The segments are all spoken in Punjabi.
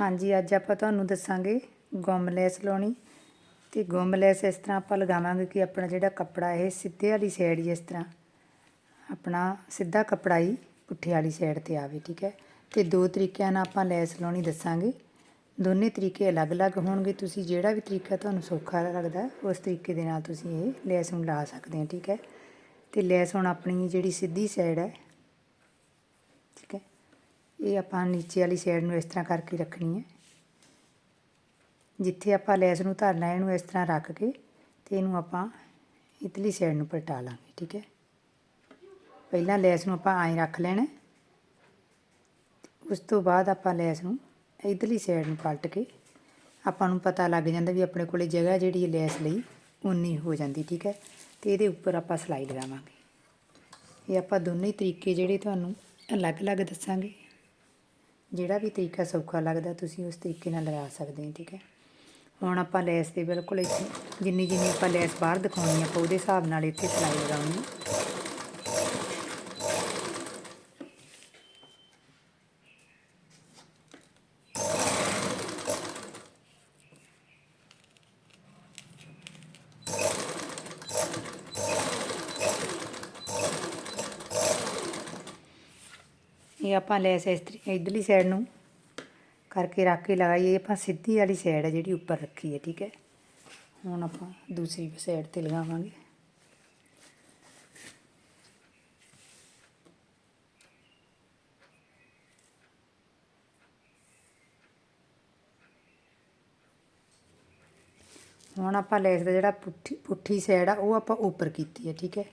ਹਾਂਜੀ, ਅੱਜ ਆਪਾਂ ਤੁਹਾਨੂੰ ਦੱਸਾਂਗੇ ਗੁੰਮ ਲੈਸ ਲਾਉਣੀ ਤੇ ਗੁੰਮ ਲੈਸ ਇਸ ਤਰ੍ਹਾਂ ਆਪਾਂ ਲਗਾਵਾਂਗੇ ਕਿ ਆਪਣਾ ਜਿਹੜਾ ਕੱਪੜਾ ਇਹ ਸਿੱਧੇ ਵਾਲੀ ਸਾਈਡ ਹੀ ਇਸ ਤਰ੍ਹਾਂ ਆਪਣਾ ਸਿੱਧਾ ਕੱਪੜਾ ਹੀ ਪੁੱਠੇ ਵਾਲੀ ਸਾਈਡ ਤੇ ਆਵੇ, ਠੀਕ ਹੈ? ਤੇ ਦੋ ਤਰੀਕਿਆਂ ਨਾਲ ਆਪਾਂ ਲੈਸ ਲਾਉਣੀ ਦੱਸਾਂਗੇ। ਦੋਨੇ ਤਰੀਕੇ ਅਲੱਗ-ਅਲੱਗ ਹੋਣਗੇ, ਤੁਸੀਂ ਜਿਹੜਾ ਵੀ ਤਰੀਕਾ ਤੁਹਾਨੂੰ ਸੌਖਾ ਲੱਗਦਾ, ਉਸ ਤਰੀਕੇ ਦੇ ਨਾਲ ਤੁਸੀਂ ਇਹ ਲੈਸ ਨੂੰ ਲਾ ਸਕਦੇ ਹੋ, ਠੀਕ ਹੈ? ਤੇ ਲੈਸ ਹੁਣ ਆਪਣੀ ਜਿਹੜੀ ਸਿੱਧੀ ਸਾਈਡ ਹੈ ਹੈ ਇਹ ਆਪਾਂ ਨੀਚੇ ਵਾਲੀ ਸਾਈਡ ਨੂੰ ਇਸ ਤਰ੍ਹਾਂ ਕਰਕੇ ਰੱਖਣੀ ਹੈ। ਜਿੱਥੇ ਆਪਾਂ ਲੈਸ ਨੂੰ ਧਰਨਾ ਇਹਨੂੰ ਇਸ ਤਰ੍ਹਾਂ ਰੱਖ ਕੇ ਤੇ ਇਹਨੂੰ ਆਪਾਂ ਇਤਲੀ ਸਾਈਡ ਨੂੰ ਪਲਟਾ ਲਾਂਗੇ, ਠੀਕ ਹੈ। ਪਹਿਲਾਂ ਲੈਸ ਨੂੰ ਆਪਾਂ ਐਂ ਰੱਖ ਲੈਣਾ ਉਸ ਤੋਂ ਬਾਅਦ ਆਪਾਂ ਲੈਸ ਨੂੰ ਇਧਰਲੀ ਸਾਈਡ ਨੂੰ ਪਲਟ ਕੇ ਆਪਾਂ ਨੂੰ ਪਤਾ ਲੱਗ ਜਾਂਦਾ ਵੀ ਆਪਣੇ ਕੋਲੇ ਜਗ੍ਹਾ ਜਿਹੜੀ ਹੈ ਲੈਸ ਲਈ ਉਨੀ ਹੋ ਜਾਂਦੀ, ਠੀਕ ਹੈ। ਤੇ ਇਹਦੇ ਉੱਪਰ ਆਪਾਂ ਸਲਾਈ ਲਗਾਵਾਂਗੇ ਇਹ ਆਪਾਂ ਦੋਨੇ ਤਰੀਕੇ ਜਿਹੜੇ ਤੁਹਾਨੂੰ ਅਲੱਗ-ਅਲੱਗ ਦੱਸਾਂਗੇ। ਜਿਹੜਾ ਵੀ ਤਰੀਕਾ ਸੌਖਾ ਲੱਗਦਾ, ਤੁਸੀਂ ਉਸ ਤਰੀਕੇ ਨਾਲ ਲਗਾ ਸਕਦੇ ਹੋ, ਠੀਕ ਹੈ? ਹੁਣ ਆਪਾਂ ਲੈਸ ਦੇ ਬਿਲਕੁਲ ਇੱਥੇ ਜਿੰਨੀ ਜਿੰਨੀ ਆਪਾਂ ਲੈਸ ਬਾਹਰ ਦਿਖਾਉਣੀ ਆਪਾਂ ਉਹਦੇ ਹਿਸਾਬ ਨਾਲ ਇੱਥੇ ਸਲਾਈ ਲਗਾਉਣੀ ਇਹ ਆਪਾਂ ਲੈਸ ਇਸ ਤਰੀ ਇਧਰਲੀ ਸਾਈਡ ਨੂੰ ਕਰਕੇ ਰੱਖ ਕੇ ਲਗਾਈਏ। ਆਪਾਂ ਸਿੱਧੀ ਵਾਲੀ ਸਾਈਡ ਹੈ ਜਿਹੜੀ ਉੱਪਰ ਰੱਖੀ ਹੈ, ਠੀਕ ਹੈ? ਹੁਣ ਆਪਾਂ ਦੂਸਰੀ ਸਾਈਡ ਤੇ ਲਗਾਵਾਂਗੇ। ਹੁਣ ਆਪਾਂ ਲੈਸ ਦਾ ਜਿਹੜਾ ਪੁੱਠੀ ਪੁੱਠੀ ਸਾਈਡ ਆ, ਉਹ ਆਪਾਂ ਉੱਪਰ ਕੀਤੀ ਹੈ, ਠੀਕ ਹੈ?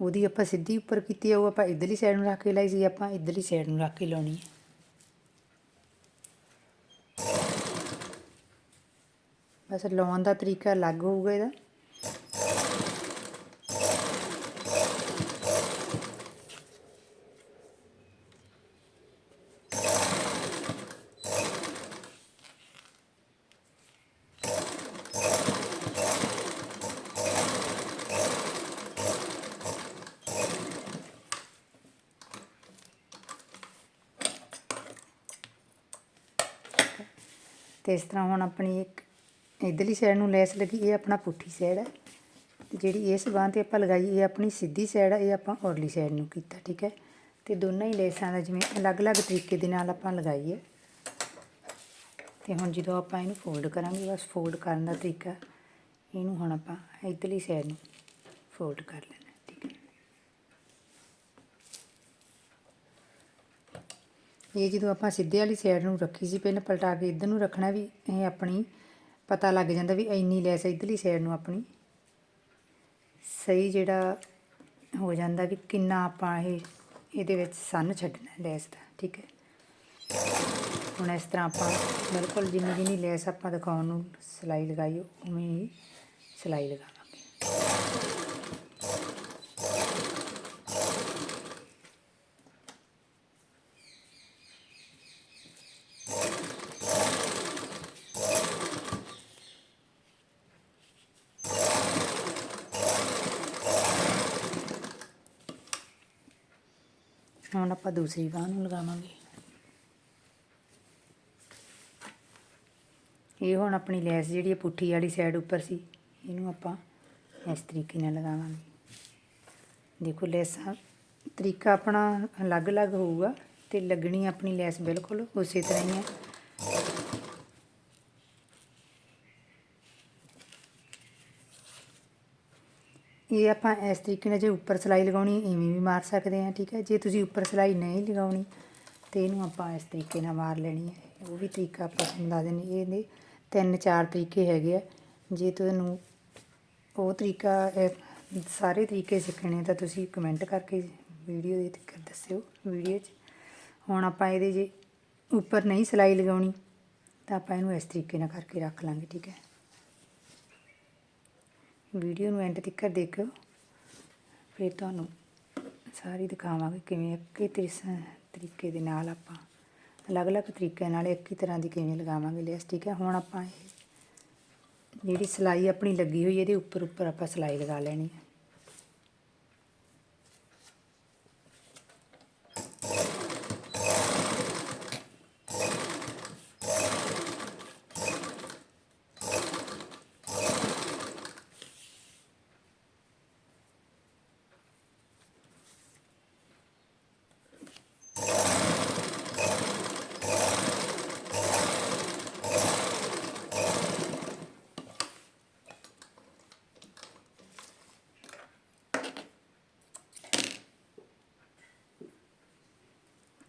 ਉਹਦੀ ਆਪਾਂ ਸਿੱਧੀ ਉੱਪਰ ਕੀਤੀ ਹੈ ਉਹ ਆਪਾਂ ਇਧਰਲੀ ਸਾਈਡ ਨੂੰ ਰੱਖ ਕੇ ਲਾਈ ਸੀ, ਆਪਾਂ ਇਧਰਲੀ ਸਾਈਡ ਨੂੰ ਰੱਖ ਕੇ ਲਾਉਣੀ ਹੈ ਬਸ ਲਾਉਣ ਦਾ ਤਰੀਕਾ ਅਲੱਗ ਹੋਊਗਾ ਇਹਦਾ। ਤੇ ਇਸ ਤਰ੍ਹਾਂ ਹੁਣ ਆਪਣੀ ਇੱਕ ਇਧਰਲੀ ਸਾਈਡ ਨੂੰ ਲੈਸ ਲੱਗੀ, ਇਹ ਆਪਣਾ ਪੁੱਠੀ ਸਾਈਡ ਹੈ। ਤੇ ਜਿਹੜੀ ਇਸ ਬਾਂਹ ਤੇ ਆਪਾਂ ਲਗਾਈ, ਇਹ ਆਪਣੀ ਸਿੱਧੀ ਸਾਈਡ ਹੈ ਇਹ ਆਪਾਂ ਔਰਲੀ ਸਾਈਡ ਨੂੰ ਕੀਤਾ, ਠੀਕ ਹੈ। ਤੇ ਦੋਨਾਂ ਹੀ ਲੈਸਾਂ ਦਾ ਜਿਵੇਂ ਅਲੱਗ-ਅਲੱਗ ਤਰੀਕੇ ਦੇ ਨਾਲ ਆਪਾਂ ਲਗਾਈ ਹੈ ਤੇ ਹੁਣ ਜਦੋਂ ਆਪਾਂ ਇਹਨੂੰ ਫੋਲਡ ਕਰਾਂਗੇ, ਬਸ ਫੋਲਡ ਕਰਨ ਦਾ ਤਰੀਕਾ, ਇਹਨੂੰ ਹੁਣ ਆਪਾਂ ਇਧਰਲੀ ਸਾਈਡ ਨੂੰ ਫੋਲਡ ਕਰ ਲੈਣਾ ਠੀਕ ਹੈ ਇਹ ਜਦੋਂ ਆਪਾਂ ਸਿੱਧੇ ਵਾਲੀ ਸਾਈਡ ਨੂੰ ਰੱਖੀ ਸੀ ਪਹਿਲਾਂ ਪਲਟਾ ਕੇ ਇਧਰ ਨੂੰ ਰੱਖਣਾ ਵੀ, ਇਹ ਆਪਣੀ ਪਤਾ ਲੱਗ ਜਾਂਦਾ ਵੀ ਇੰਨੀ ਲੈਸ ਇਧਰਲੀ ਸਾਈਡ ਨੂੰ ਆਪਣੀ। ਸਹੀ ਜਿਹੜਾ ਹੋ ਜਾਂਦਾ ਵੀ ਕਿੰਨਾ ਆਪਾਂ ਇਹ, ਇਹਦੇ ਵਿੱਚ ਸੰਨ ਛੱਡਣਾ ਲੈਸ ਦਾ, ਠੀਕ ਹੈ। ਹੁਣ ਇਸ ਤਰ੍ਹਾਂ ਆਪਾਂ ਬਿਲਕੁਲ ਜਿੰਨੀ ਜਿੰਨੀ ਲੈਸ ਆਪਾਂ ਦਿਖਾਉਣ ਨੂੰ ਸਿਲਾਈ ਲਗਾਈ, ਉਵੇਂ ਹੀ ਸਿਲਾਈ ਲਗਾਵਾਂਗੇ ਹੁਣ ਆਪਾਂ ਦੂਸਰੀ ਬਾਹ ਨੂੰ ਲਗਾਵਾਂਗੇ। ਇਹ ਹੁਣ ਆਪਣੀ ਲੈਸ ਜਿਹੜੀ ਹੈ ਪੁੱਠੀ ਵਾਲੀ ਸਾਈਡ ਉੱਪਰ ਸੀ, ਇਹਨੂੰ ਆਪਾਂ ਇਸ ਤਰੀਕੇ ਨਾਲ ਲਗਾਵਾਂਗੇ। ਦੇਖੋ ਲੈਸਾਂ, ਤਰੀਕਾ ਆਪਣਾ ਅਲੱਗ-ਅਲੱਗ ਹੋਊਗਾ ਤੇ ਲੱਗਣੀ ਆਪਣੀ ਲੈਸ ਬਿਲਕੁਲ ਉਸੇ ਤਰ੍ਹਾਂ ਹੀ ਹੈ ਇਹ ਆਪਾਂ ਇਸ ਤਰੀਕੇ ਨਾਲ ਜੇ ਉੱਪਰ ਸਿਲਾਈ ਲਗਾਉਣੀ, ਇਵੇਂ ਵੀ ਮਾਰ ਸਕਦੇ ਹਾਂ, ਠੀਕ ਹੈ? ਜੇ ਤੁਸੀਂ ਉੱਪਰ ਸਿਲਾਈ ਨਹੀਂ ਲਗਾਉਣੀ, ਤੇ ਇਹਨੂੰ ਆਪਾਂ ਇਸ ਤਰੀਕੇ ਨਾਲ ਮਾਰ ਲੈਣੀ ਹੈ। ਉਹ ਵੀ ਤਰੀਕਾ ਆਪਾਂ ਤੁਹਾਨੂੰ ਦੱਸ ਇਹਦੇ ਤਿੰਨ ਚਾਰ ਤਰੀਕੇ ਹੈਗੇ ਆ। ਜੇ ਤੁਹਾਨੂੰ ਉਹ ਤਰੀਕਾ ਸਾਰੇ ਤਰੀਕੇ ਸਿੱਖਣੇ ਤਾਂ ਤੁਸੀਂ ਕਮੈਂਟ ਕਰਕੇ ਵੀਡੀਓ ਦੇ ਤੱਕ ਦੱਸਿਓ, ਵੀਡੀਓ 'ਚ। ਹੁਣ ਆਪਾਂ ਇਹਦੇ ਜੇ ਉੱਪਰ ਨਹੀਂ ਸਿਲਾਈ ਲਗਾਉਣੀ, ਤਾਂ ਆਪਾਂ ਇਹਨੂੰ ਇਸ ਤਰੀਕੇ ਨਾਲ ਕਰਕੇ ਰੱਖ ਲਾਂਗੇ, ਠੀਕ ਹੈ? ਵੀਡੀਓ ਨੂੰ ਐਂਡ ਤੱਕ ਦੇਖਿਓ। ਫਿਰ ਤੁਹਾਨੂੰ ਸਾਰੀ ਦਿਖਾਵਾਂਗੇ ਕਿਵੇਂ ਇੱਕੇ ਤਰੀਸ, ਤਰੀਕੇ ਦੇ ਨਾਲ ਆਪਾਂ ਅਲੱਗ-ਅਲੱਗ ਤਰੀਕਿਆਂ ਨਾਲ ਇੱਕ ਹੀ ਤਰ੍ਹਾਂ ਦੀ ਕਿਵੇਂ ਲਗਾਵਾਂਗੇ ਲੈਸ ਠੀਕ ਹੈ? ਹੁਣ ਆਪਾਂ ਇਹ ਜਿਹੜੀ ਸਿਲਾਈ ਆਪਣੀ ਲੱਗੀ ਹੋਈ ਇਹਦੇ ਉੱਪਰ ਉੱਪਰ ਆਪਾਂ ਸਿਲਾਈ ਲਗਾ ਲੈਣੀ ਹੈ।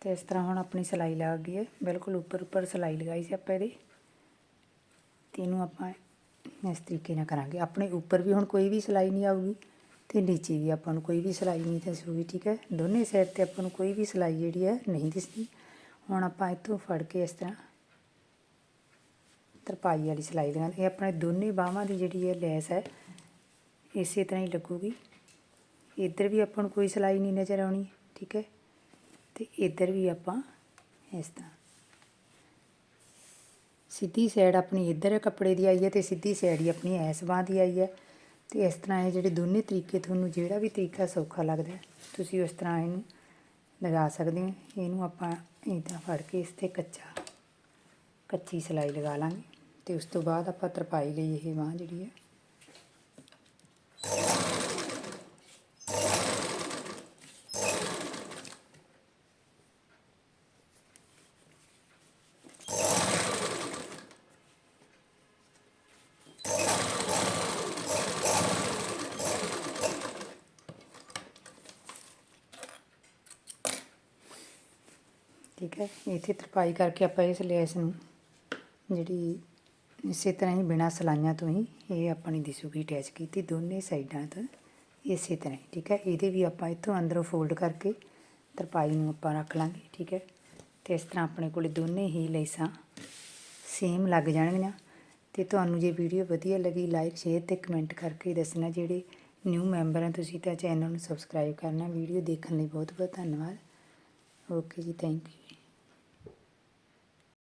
ਤੇ ਇਸ ਤਰ੍ਹਾਂ ਹੁਣ ਆਪਣੀ ਸਿਲਾਈ ਲੱਗ ਗਈ ਹੈ। ਬਿਲਕੁਲ ਉੱਪਰ ਉੱਪਰ ਸਿਲਾਈ ਲਗਾਈ ਸੀ ਆਪਾਂ ਇਹਦੇ। ਤੇ ਇਹਨੂੰ ਆਪਾਂ ਇਸ ਤਰੀਕੇ ਨਾਲ ਕਰਾਂਗੇ। ਆਪਣੇ ਉੱਪਰ ਵੀ ਹੁਣ ਕੋਈ ਵੀ ਸਿਲਾਈ ਨਹੀਂ ਆਊਗੀ ਤੇ ਨੀਚੇ ਵੀ ਆਪਾਂ ਨੂੰ ਕੋਈ ਵੀ ਸਿਲਾਈ ਨਹੀਂ ਦਿਸੂਗੀ, ਠੀਕ ਹੈ? ਦੋਨੇ ਸਾਈਡ ਤੇ ਆਪਾਂ ਨੂੰ ਕੋਈ ਵੀ ਸਿਲਾਈ ਜਿਹੜੀ ਹੈ ਨਹੀਂ ਦਿਸਦੀ ਹੁਣ ਆਪਾਂ ਇੱਥੋਂ ਫੜ ਕੇ ਇਸ ਤਰ੍ਹਾਂ ਤਰਪਾਈ ਵਾਲੀ ਸਿਲਾਈ ਲਗਾਉਂਦੇ ਇਹ ਆਪਣੇ ਦੋਨੇ ਬਾਹਾਂ ਦੀ ਜਿਹੜੀ ਹੈ ਲੈਸ ਹੈ, ਇਸੇ ਤਰ੍ਹਾਂ ਹੀ ਲੱਗੂਗੀ। ਇੱਧਰ ਵੀ ਆਪਾਂ ਨੂੰ ਕੋਈ ਸਿਲਾਈ ਨਹੀਂ ਨਜ਼ਰ ਆਉਣੀ, ਠੀਕ ਹੈ? ਤੇ ਇੱਧਰ ਵੀ ਆਪਾਂ ਇਸ ਤਰ੍ਹਾਂ। ਸਿੱਧੀ ਸਾਈਡ ਆਪਣੀ ਇੱਧਰ ਕੱਪੜੇ ਦੀ ਆਈ ਹੈ ਤੇ ਸਿੱਧੀ ਸਾਈਡ ਹੀ ਆਪਣੀ ਐਸ ਬਾਂਹ ਦੀ ਆਈ ਹੈ। ਤੇ ਇਸ ਤਰ੍ਹਾਂ ਇਹ ਜਿਹੜੇ ਦੋਨੇ ਤਰੀਕੇ ਤੁਹਾਨੂੰ ਜਿਹੜਾ ਵੀ ਤਰੀਕਾ ਸੌਖਾ ਲੱਗਦਾ ਤੁਸੀਂ ਉਸ ਤਰ੍ਹਾਂ ਇਹਨੂੰ ਲਗਾ ਸਕਦੇ ਹੋ। ਇਹਨੂੰ ਆਪਾਂ ਇੱਦਾਂ ਫੜ ਕੇ ਇਸ ਤੇ ਕੱਚਾ, ਕੱਚੀ ਸਿਲਾਈ ਲਗਾ ਲਾਂਗੇ ਤੇ ਉਸ ਤੋਂ ਬਾਅਦ ਆਪਾਂ ਤਰਪਾਈ ਲਈ ਇਹ ਬਾਂਹ ਜਿਹੜੀ ਹੈ ਠੀਕ ਹੈ, ਇੱਥੇ ਤਰਪਾਈ ਕਰਕੇ ਆਪਾਂ ਇਸ ਲੈਸ ਨੂੰ ਜਿਹੜੀ ਇਸੇ ਤਰ੍ਹਾਂ ਹੀ ਬਿਨਾ ਸਲਾਈਆਂ ਤੋਂ ਹੀ ਇਹ ਆਪਣੀ ਦਿਸੂਗੀ ਅਟੈਚ ਕੀਤੀ, ਦੋਨੇ ਸਾਈਡਾਂ ਤੋਂ ਇਸੇ ਤਰ੍ਹਾਂ ਹੀ, ਠੀਕ ਹੈ। ਇਹਦੇ ਵੀ ਆਪਾਂ ਇੱਥੋਂ ਅੰਦਰੋਂ ਫੋਲਡ ਕਰਕੇ ਤਰਪਾਈ ਨੂੰ ਆਪਾਂ ਰੱਖ ਲਾਂਗੇ, ਠੀਕ ਹੈ। ਤੇ ਇਸ ਤਰ੍ਹਾਂ ਆਪਣੇ ਕੋਲੇ ਦੋਨੇ ਹੀ ਲੈਸਾਂ ਸੇਮ ਲੱਗ ਜਾਣਗੀਆਂ। ਤੇ ਤੁਹਾਨੂੰ ਜੇ ਵੀਡੀਓ ਵਧੀਆ ਲੱਗੀ ਲਾਈਕ ਸ਼ੇਅਰ ਤੇ ਕਮੈਂਟ ਕਰਕੇ ਦੱਸਣਾ ਜਿਹੜੇ ਨਿਊ ਮੈਂਬਰ ਹਨ ਤੁਸੀਂ ਤਾਂ ਚੈਨਲ ਨੂੰ ਸਬਸਕ੍ਰਾਈਬ ਕਰਨਾ। ਵੀਡੀਓ ਦੇਖਣ ਲਈ ਬਹੁਤ ਬਹੁਤ ਧੰਨਵਾਦ। ਓਕੇ ਜੀ ਥੈਂਕ ਯੂ